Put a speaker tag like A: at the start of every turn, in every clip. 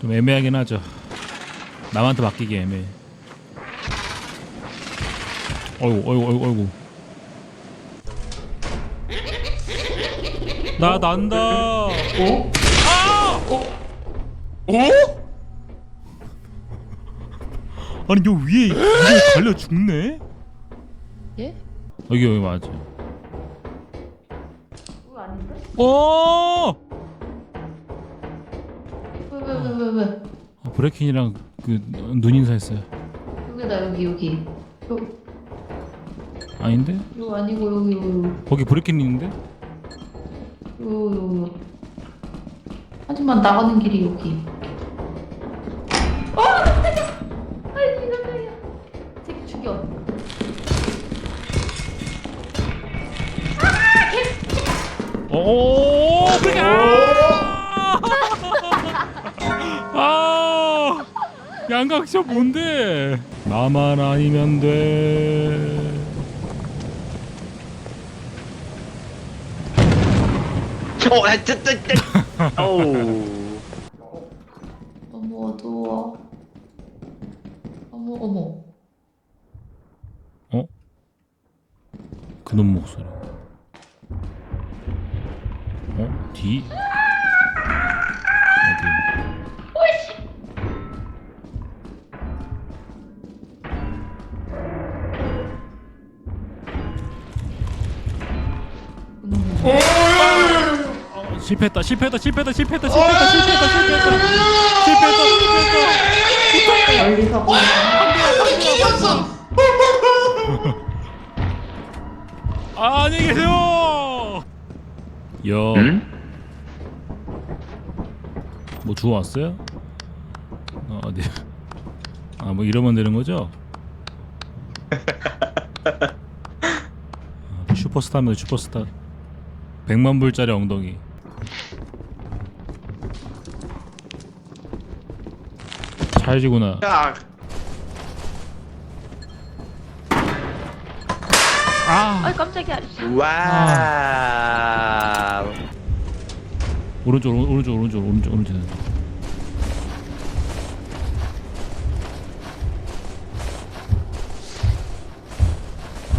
A: 좀 애매하긴 하죠. 남한테 맡기기 애매해. 어이구 어이구 어이구 어이구. 나 난다.
B: 어?
A: 아니 요 위에 위에 달려 죽네?
B: 예?
A: 여기 여기 맞아.
B: 그거 아닌데?
A: 어!
B: 왜왜왜왜 왜?
A: 어, 브레킨이랑 그 눈 인사했어요.
B: 여기다 여기 여기. 요,
A: 아닌데?
B: 요 아니고 여기 요,
A: 거기 브레킨 있는데?
B: 요, 요. 하지만 나가는 길이 여기. 어! 깜짝이야! 아이 깜짝이야. 새끼 죽여.
A: 오! 브레킨! 아! 양각샷 뭔데? 나만 아니면 돼.
C: 어, 아, 뜨, 뜨, 뜨. 어우.
B: 너무 어두워. 어머 어머.
A: 어? 그놈 목소리. 어? 뒤? 어디? 실패했다 실패했다 실패했다 실패했다 실패했다 실패했다 실패했다 실패했다 실패했다
B: 멀리서
A: 아, 안녕히 계세요 여,
C: 응?
A: 뭐 주워 왔어요? 어, 어디? 아, 뭐 이러면 되는 거죠? 아, 슈퍼스타입니다, 슈퍼스타. 100만 불짜리 엉덩이. 찰지구나.
C: 야,
A: 아,
B: 아이 깜짝이야.
C: 와우.
A: 오른쪽, 오른- 오른쪽, 오른쪽, 오른쪽, 오른쪽.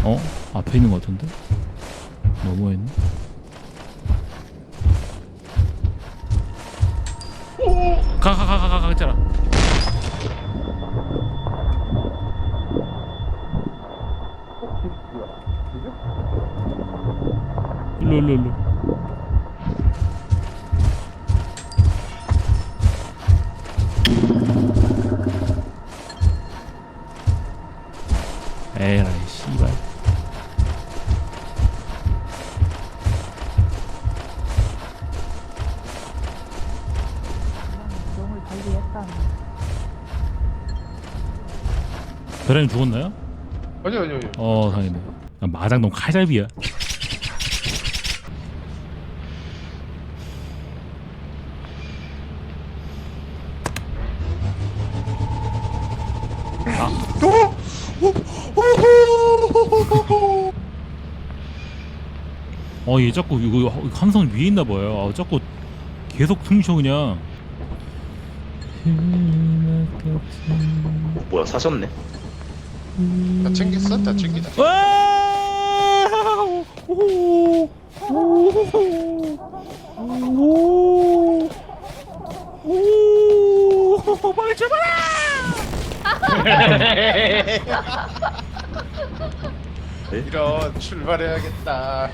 A: 어? 앞에 있는 것 같은데? 너무했네. 가, 가, 가, 가, 가, 가, 있잖아. 일로, 일로. 에라이 씨발
B: 명을 관리했다는.
A: 베란이 죽었나요?
D: 아니요 아니요 아니요
A: 어 당연히 아, 마장동 칼잡이야 어 얘 자꾸 이거 함성 위에 있나 봐요 아, 자꾸 계속 퉁쳐 그냥
C: 뭐야, 사셨네?
D: 다 챙겼어? 다 챙기다
A: 와! 오! 오! 오! 오! 빨리 출발해!
D: 이런 출발해야겠다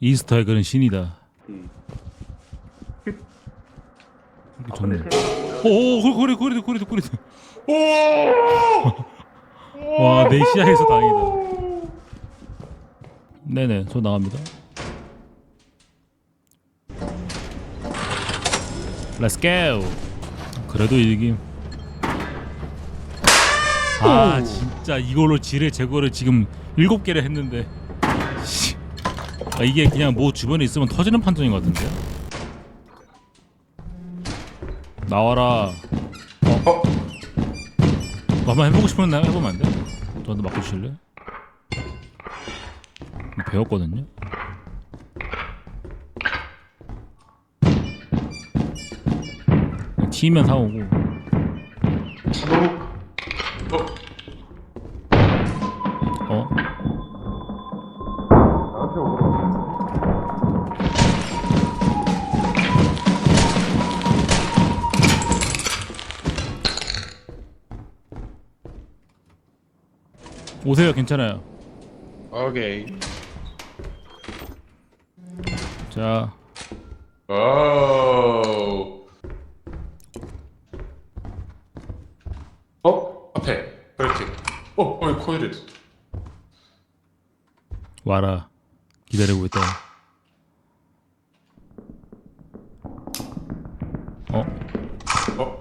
A: 이스터 에그는 신이다. 이게 좋네. 오, 그래, 그래, 그래, 그래, 그래. 와, 내 시야에서 다행이다. 네네, 저 나갑니다. Let's go. 그래도 이김. 아, 진짜 이걸로 지뢰 제거를 지금 일곱 개를 했는데. 씨. 아, 이게 그냥 뭐 주변에 있으면 터지는 판정인 것 같은데요? 나와라.
D: 어?
A: 한번 해보고 싶으면 나 해보면 안 돼? 저한테 맡겨주실래? 배웠거든요. 팀이면 사오고
D: 어?
A: 오세요 괜찮아요.
D: 오케이.
A: 자
D: 오. 어? 앞에. 그렇게. 어, 어, 됐다.
A: 와라 기다리고 있다. 어?
D: 어?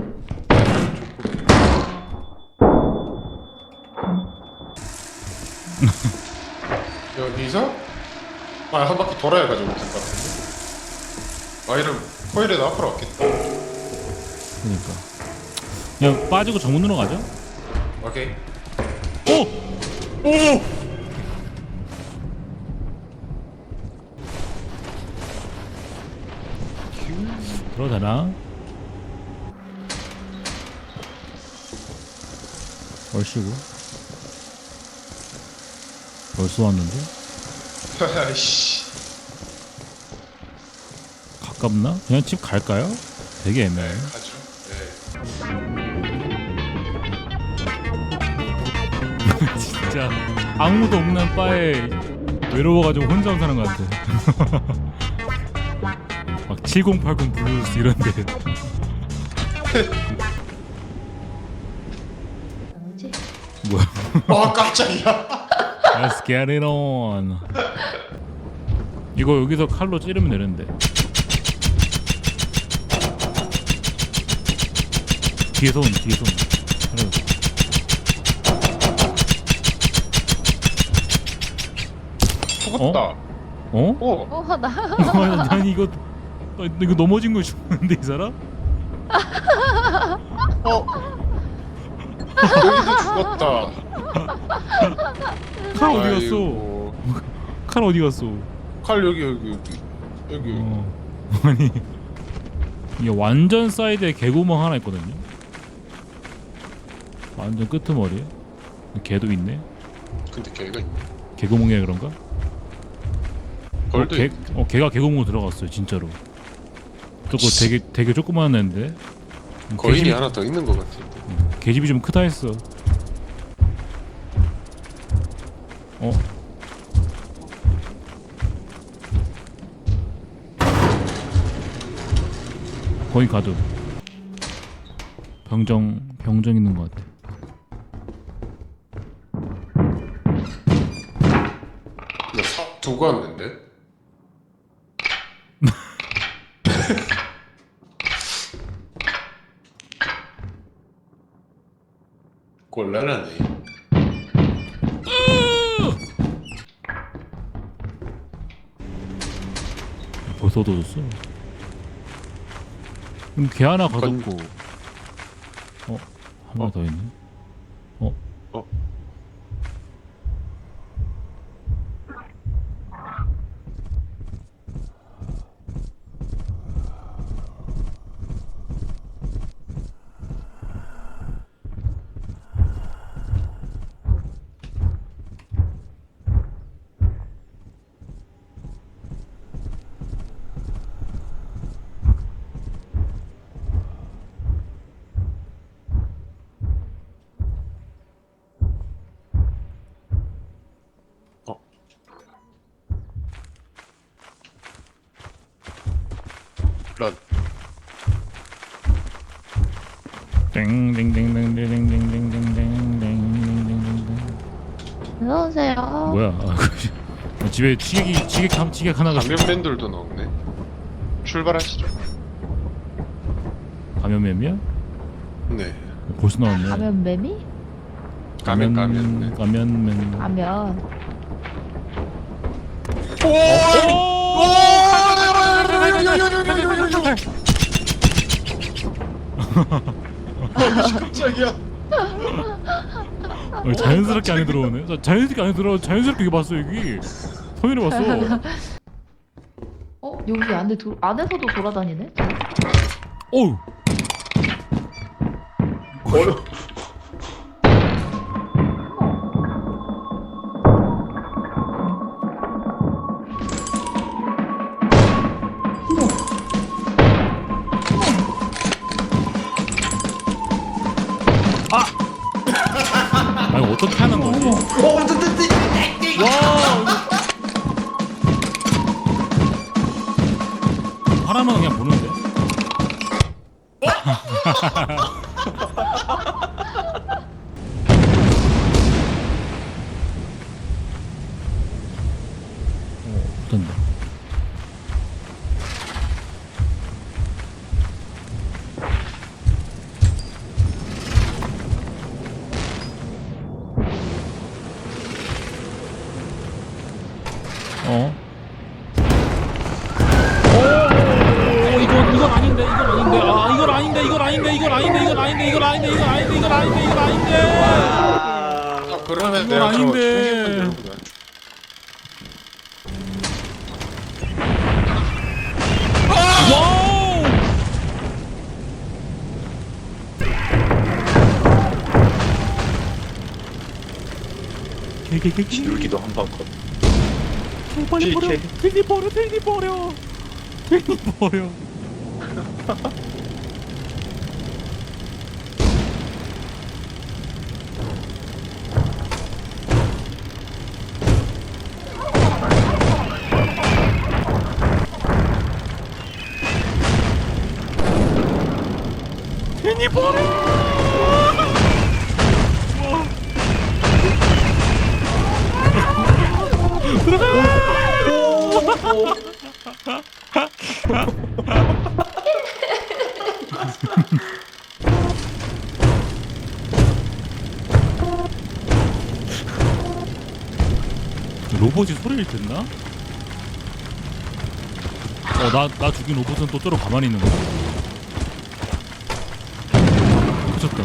D: 여기서 아, 한 바퀴 돌아야 가지고 올것 같은데. 아, 이름 코일에도 앞으로 왔겠다.
A: 그러니까 그냥 빠지고 정문으로 가자.
D: 오케이.
A: 오! 오! 들어가나? 얼씨구 벌써 왔는데?
D: 아이씨.
A: 가깝나? 그냥 집 갈까요? 되게 애매해
D: 가죠. 네.
A: 진짜 아무도 없는 바에 외로워가지고 혼자 사는 것 같아 막 7080 블루스 이런데? 뭐야
D: 아, 깜짝이야.
A: Let's get it on. 이거 여기서 칼로 찌르면 되는데. 뒤에서 온, 뒤에서 온.
D: 죽었다.
A: 어?
D: 어?
B: 어, 나.
A: 아니 이거 어, 이거 넘어진 거 죽는데 이 사람?
D: 어? 여기도 죽었다.
A: 칼 어디 갔어?
D: 아이고.
A: 칼 어디 갔어?
D: 칼 여기 여기 여기 여기.
A: 어. 아니 이게 완전 사이드에 개구멍 하나 있거든요. 완전 끄트머리에. 개도 있네.
D: 근데 걔가 있네.
A: 개구멍이라 그런가?
D: 벌도
A: 어, 개,
D: 있네.
A: 어, 개가 개구멍으로 들어갔어요, 진짜로. 저거 되게 되게 조그만 애인데. 음,
D: 거인이 하나 더 있는 것 같은데.
A: 음, 개집이 좀 크다 했어. 어? 거의 가도. 병정 병정 있는 것 같아.
D: 나삽 두고 왔는데.
A: 얻어졌어. 그럼 개 하나 가뒀고. 어? 한 마리 더 있네. 어?
D: 어? 어? 런.
A: 땡땡땡땡땡땡땡땡땡땡땡땡땡.
B: 어서오세요.
A: 뭐야? 아, 그, 집에 치객이 치객 한 치객 하나가
D: 감면맨들도 넣었네. 출발하시죠.
A: 감염뱀이야?
D: 네.
A: 벌써 나왔네.
B: 가면 매미?
D: 가면 가면.
A: 감염맨.
B: 가면.
D: 깜짝이야.
A: 어, 자연스럽게 안에 들어오네. 자, 자연스럽게 안에 들어. 자연스럽게 여기 봤어 여기. 성현이 봤어.
B: 어 여기 안에 도, 안에서도 돌아다니네.
A: 어우.
C: 어려.
A: 바람은 그냥 보는데. 어, 어떤다.
C: 여기도 한방 컷.
A: 빨리 버려. 괜히 버려 괜히 버려 괜히 버려 듣나? 어, 나, 나 죽인 로봇은 또 저러 가만히 있는 거야. 터졌다.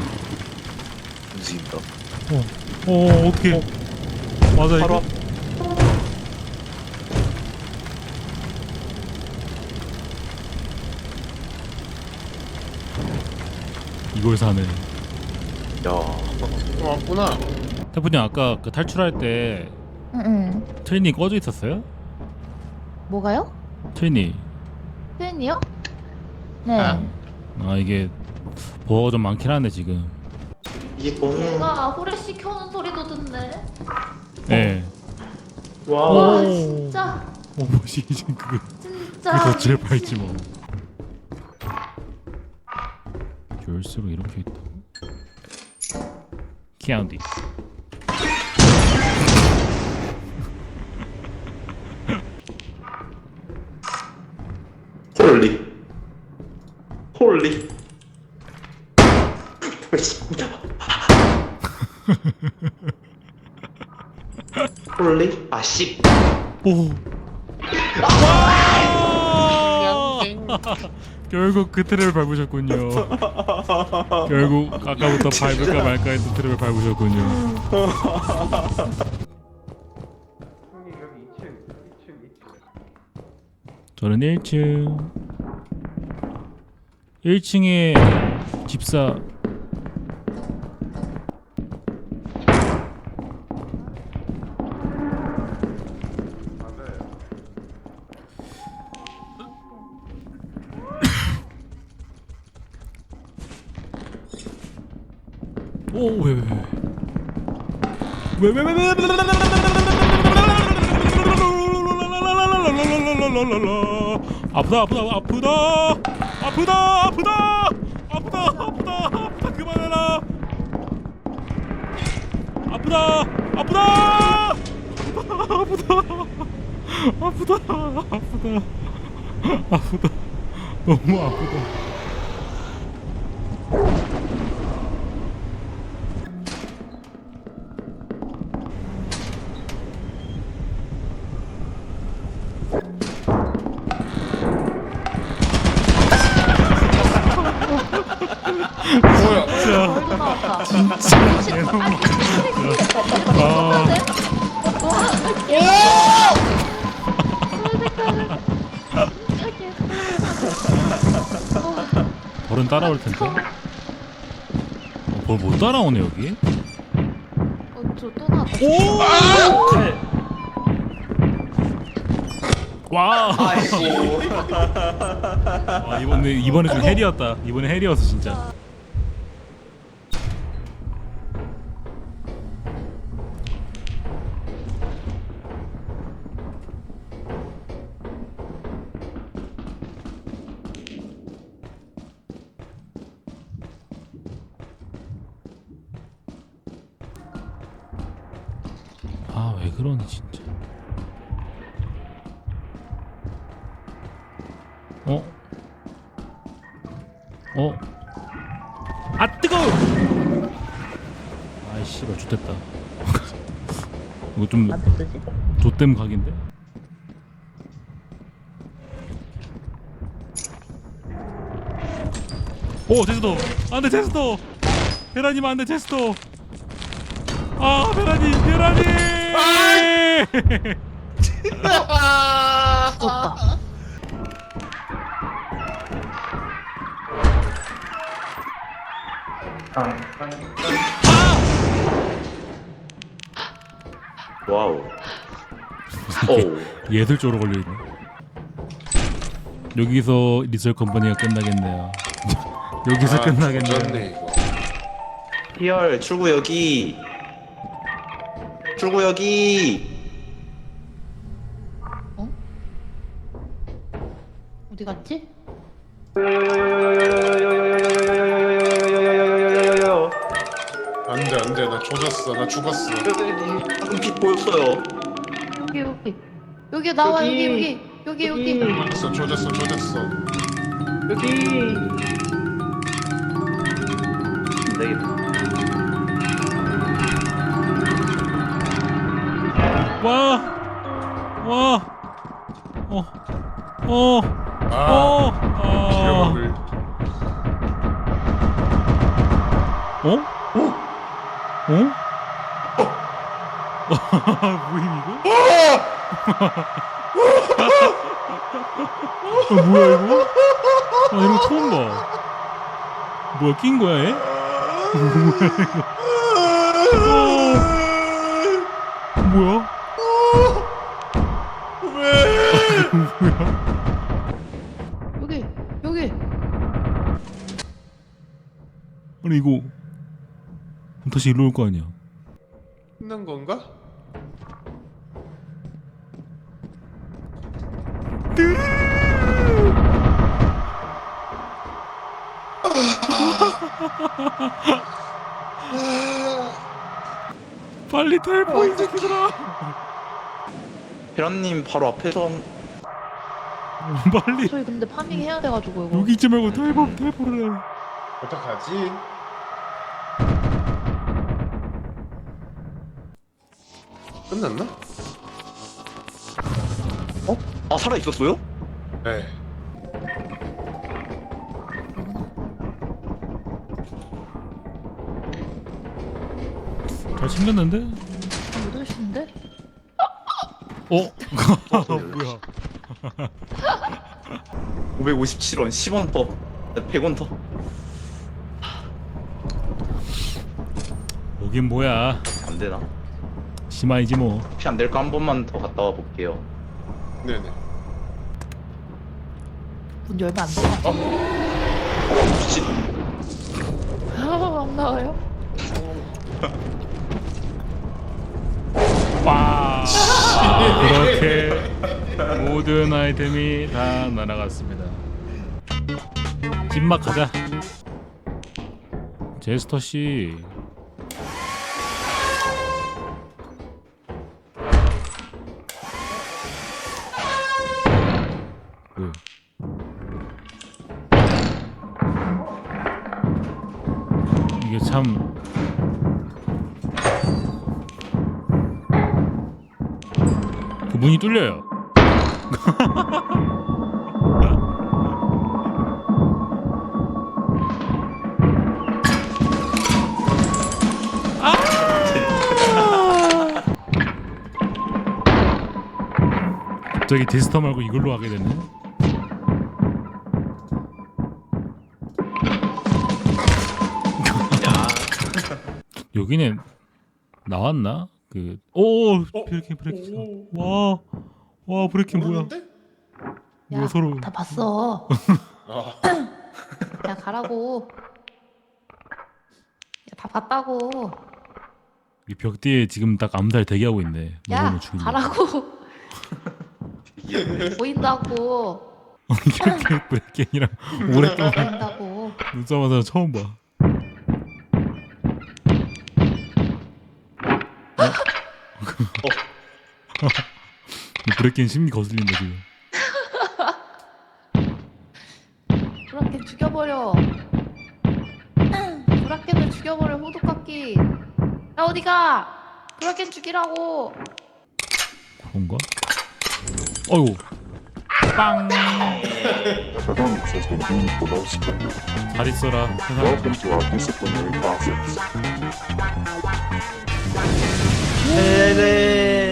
C: 움직인다.
A: 어, 어, 어떡해. 맞아,
C: 바로
A: 이거. 이걸 사네.
C: 야.
D: 거. 왔구나.
A: 태분이 아까 그 탈출할 때
B: 응응.
A: 트레이닝 꺼져 있었어요?
B: 뭐가요?
A: 트레이닝.
B: 팬이요? 네.
D: 아.
A: 아 이게 버가 좀 많긴 한데 지금.
C: 이게 뭐야?
B: 얘가 후레쉬 켜는 소리도 듣네.
A: 예.
C: 와.
B: 와
A: 오.
B: 진짜
A: 어 뭐지 지금 그거
B: 진짜.
A: 더 제일 밝지 뭐. 열쇠로 이렇게 있다. 키아운디.
C: 홀리. 홀리. 홀리? 아 씨.
A: 오. 결국 그 트랩을 밟으셨군요. 결국 아까부터 밟을까 말까 했던 트랩을 밟으셨군요. 저는 1층. 1층에 집사 아프다, 아프다, 아프다, 아프다, 아프다, 아프다, 아프다, 아프다, 그만해라. 아프다, 아프다, 아프다, 아프다, 아프다, 아프다, 너무 아프다. 따라오네 여기
B: 어, 저또 나왔다.
A: 와
C: 아이고.
A: 아, 이번에 이번에 좀 헬이었다. 이번에 헬이었어 진짜. 아왜 그러니 진짜. 어? 어? 아 뜨거! 아이 씨발 좋됐다. 이거 좀 좆댐 각인데? 오 제스도 안돼 제스도 베라님 안돼 제스도 아 베라님 베라님
B: 오빠.
C: 와우. 오.
A: 예술적으로 걸려있네 여기서 리설 컴퍼니가 끝나겠네요 여기서
D: 아,
A: 끝나겠네요
D: 이거.
C: 희열 출구 여기. 출구 여기.
B: 어디 갔지?
D: 안돼 안돼 나 조졌어 나 죽었어.
C: 방금 빛 보였어요.
B: 여기 여기. 여기 나와 여기
C: 여기.
B: 여기 여기 여기.
D: 조졌어 조졌어 조졌어.
C: 여기. 네.
A: 와! 와! 어! 어!
D: 아
A: 어! 아!
D: 기억을.
A: 어? 어? 어? 뭐임 이거? 어, 뭐야 이거? 아 이런 거 처음 봐. 뭐야 낀 거야 얘? 뭐야 이거? 어, 뭐야?
B: 여기 여기.
A: 아니 이거 그럼 다시 일로 올 거 아니야?
D: 끝난 건가?
A: 빨리 텔포 이 새끼들아!
C: 베란님 바로 앞에서
A: 빨리
B: 저희 근데 파밍 해야 돼가지고 이거.
A: 여기 있지 말고 텔포 텔포를 해.
D: 어떡하지? 끝났나?
C: 아 살아 있었어요?
D: 네.
A: 잘 챙겼는데?
B: 못 오시는데?
A: 어? 뭐야?
C: 557원 10원 더 100원 더
A: 뭐긴 뭐야?
C: 안되나?
A: 심하이지 뭐.
C: 혹시 안될까 한 번만 더 갔다 와 볼게요
D: 네네.
B: 문 열면 안 돼요.
C: 혹시
B: 안 나와요?
A: 와. 그렇게 모든 아이템이 다 날아갔습니다. 집막 가자. 제스터 씨. 왜? 이게 참그 문이 뚫려요. 갑자기 데스터 말고 이걸로 하게 되네. 여기는 나왔나? 그 오, 브레이킹 브레이킹. 와. 와, 브레이킹 뭐야?
D: 모르는데?
A: 뭐야 서로
B: 다 봤어.
D: 아,
B: 야 가라고. 야 다 봤다고.
A: 이벽 뒤에 지금 딱 암살 대기하고 있네.
B: 야. 가라고. 보인다고.
A: 이렇게 브레이킹이랑 오랫동안
B: 보인다고.
A: 눈싸움 하서 처음 봐. 이 브레이킹 심리 거슬린다 지금.
B: 브라켄 죽여버려. 브라켄을 죽여버려 호두깎이. 야 어디가? 브라켄 죽이라고.
A: 그런가? 어이구. 빵.
E: Has been.
A: 잘 있어라. 세상.
E: Welcome to our disciplinary process.
C: 네네